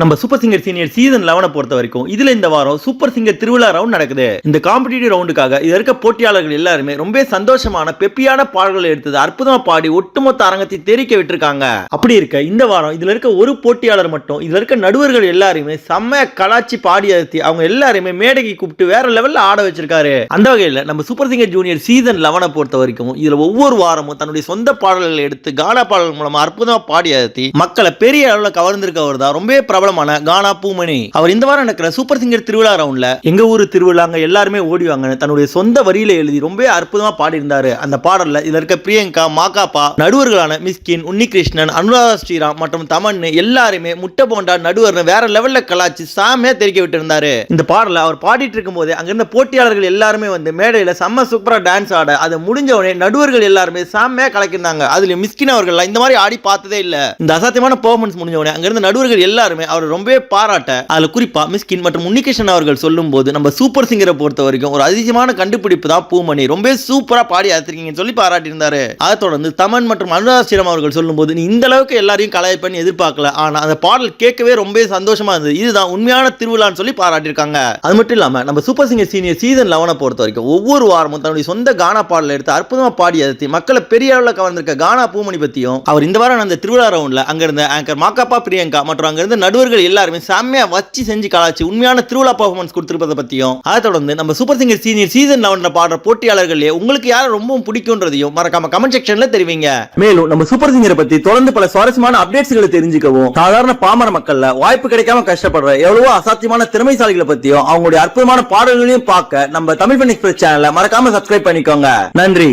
நம்ம super singer senior season லெவனை பொறுத்த வரைக்கும் இதுல இந்த வாரம் சூப்பர் சிங்கர் திருவிழா ரவுண்ட் நடக்குது. இந்த காம்படிட்டிவ் ரவுண்டுக்காக இது இருக்க போட்டியாளர்கள் எல்லாருமே ரொம்ப சந்தோஷமான பெப்பியான பாடல்களை எடுத்தது அற்புதமா பாடி ஒட்டுமொத்த அரங்கத்தை தெரிக்க விட்டுருக்காங்க. அப்படி இருக்க இந்த வாரம் இதுல இருக்க ஒரு போட்டியாளர் மட்டும் இதுல இருக்க நடுவர்கள் எல்லாருமே செம்ம கலாச்சி பாடி அழுத்தி அவங்க எல்லாருமே மேடைக்கு கூப்பிட்டு வேற லெவல்ல ஆட வச்சிருக்காரு. அந்த வகையில் நம்ம சூப்பர் சிங்கர் ஜூனியர் சீசன் லெவனை பொறுத்த வரைக்கும் இதுல ஒவ்வொரு வாரமும் தன்னுடைய சொந்த பாடல்களை எடுத்து கானா பாடல்கள் மூலமா அற்புதமா பாடி அழுத்தி மக்களை பெரிய அளவுல கவர்ந்திருக்கவர் தான். ரொம்ப பிரபலமான கானா பூமணி. அவர் இந்த வாரம் நடக்கிற சூப்பர் சிங்கர் திருவிழா ரவுண்ட்ல எங்க திருவிழா திருவிழாங்க எல்லாருமே ஓடிவாங்கன்னு தன்னுடைய சொந்த வரியில எழுதி ரொம்ப அற்புதமா பாடியிருந்தாரு. அந்த பாடல்ல இதுல இருக்க பிரியங்கா மாகாப்பா நடுவர்களான மிஸ்கின் உன்னிகிருஷ்ணன் அனுராதா ஸ்ரீராம் மற்றும் தமன் எல்லாருமே முட்டை போண்டா நடுவர்னு வேற லெவல்ல கலாச்சி சாமியா தெரிக்க விட்டு இருந்தாரு இந்த பாடல அவர் பாடிட்டு இருக்கும் போதே அங்கிருந்த போட்டியாளர்கள் எல்லாருமே வந்து மேடையில செம்ம சூப்பரா டான்ஸ் ஆட அது முடிஞ்ச உடனே நடுவர்கள் எல்லாருமே செம்மையா கலக்கிருந்தாங்க அதுல மிஸ்கின் அவர்கள் இந்த மாதிரி ஆடி பார்த்ததே இல்ல. இந்த அசாத்தியமான பெர்ஃபார்மன்ஸ் முடிஞ்ச உடனே அங்கிருந்த நடுவர்கள் எல்லாருமே அவர் ரொம்பவே பாராட்ட அதில் குறிப்பா மிஸ்கின் மற்றும் உன்னிகிருஷ்ணன் அவர்கள் சொல்லும் போது நம்ம சூப்பர் சிங்கரை பொறுத்த வரைக்கும் ஒரு அதிசயமான கண்டுபிடிப்பு தான் பூமணி. ரொம்ப சூப்பரா பாடி அழைத்திருக்கீங்கன்னு சொல்லி பாராட்டியிருந்தாரு. அதை தொடர்ந்து தமன் மற்றும் அனுராதா அவர்கள் சொல்லும்போது நீ இந்த அளவுக்கு எல்லாரையும் கலாய்ப்பன்னு எதிர்பார்க்கல. ஆனால் அந்த பாடல் கேட்கவே ரொம்ப சந்தோஷமா இருந்தது. இதுதான் உண்மையான திருவிழான்னு சொல்லி பாராட்டியிருக்காங்க. அது மட்டும் இல்லாம நம்ம சூப்பர் சிங்கர் சீனியர் சீசன் லெவனை பொறுத்த வரைக்கும் ஒவ்வொரு வாரமும் தன்னுடைய சொந்த கானா பாடலை எடுத்து அற்புதமா பாடி அழுத்தி மக்களை பெரிய அளவில் கவர்ந்திருக்க கானா பூமணி பற்றியும் அவர் இந்த வாரம் அந்த திருவிழா ரவுண்டில் அங்க இருந்த ஆங்கர் மாக்காப்பா பிரியங்கா மற்றும் அங்கிருந்து நடு நடுவர்கள் எல்லாருமே செம்மையா வச்சு செஞ்சு கலாச்சு உண்மையான திருவிழா பர்ஃபார்மன்ஸ் கொடுத்துருப்பதை பத்தியும் அதை தொடர்ந்து நம்ம சூப்பர் சிங்கர் சீனியர் சீசன் லெவன்ல பாடுற போட்டியாளர்களே உங்களுக்கு யாரை ரொம்பவும் பிடிக்கும்ன்றதையும் மறக்காம கமெண்ட் செக்ஷன்ல தெரிவிங்க. மேலும் நம்ம சூப்பர் சிங்கரை பத்தி தொடர்ந்து பல சுவாரஸ்யமான அப்டேட்ஸ்களை தெரிஞ்சுக்கவும் சாதாரண பாமர மக்கள்ல வாய்ப்பு கிடைக்காம கஷ்டப்படுற எவ்வளவோ அசாத்தியமான திறமைசாலிகளை பத்தியும் அவங்களுடைய அற்புதமான பாடல்களையும் பார்க்க நம்ம தமிழ் பண்ணி எக்ஸ்பிரஸ் சேனலை மறக்காம சப்ஸ்கிரைப் பண்ணிக்கோங்க. நன்றி.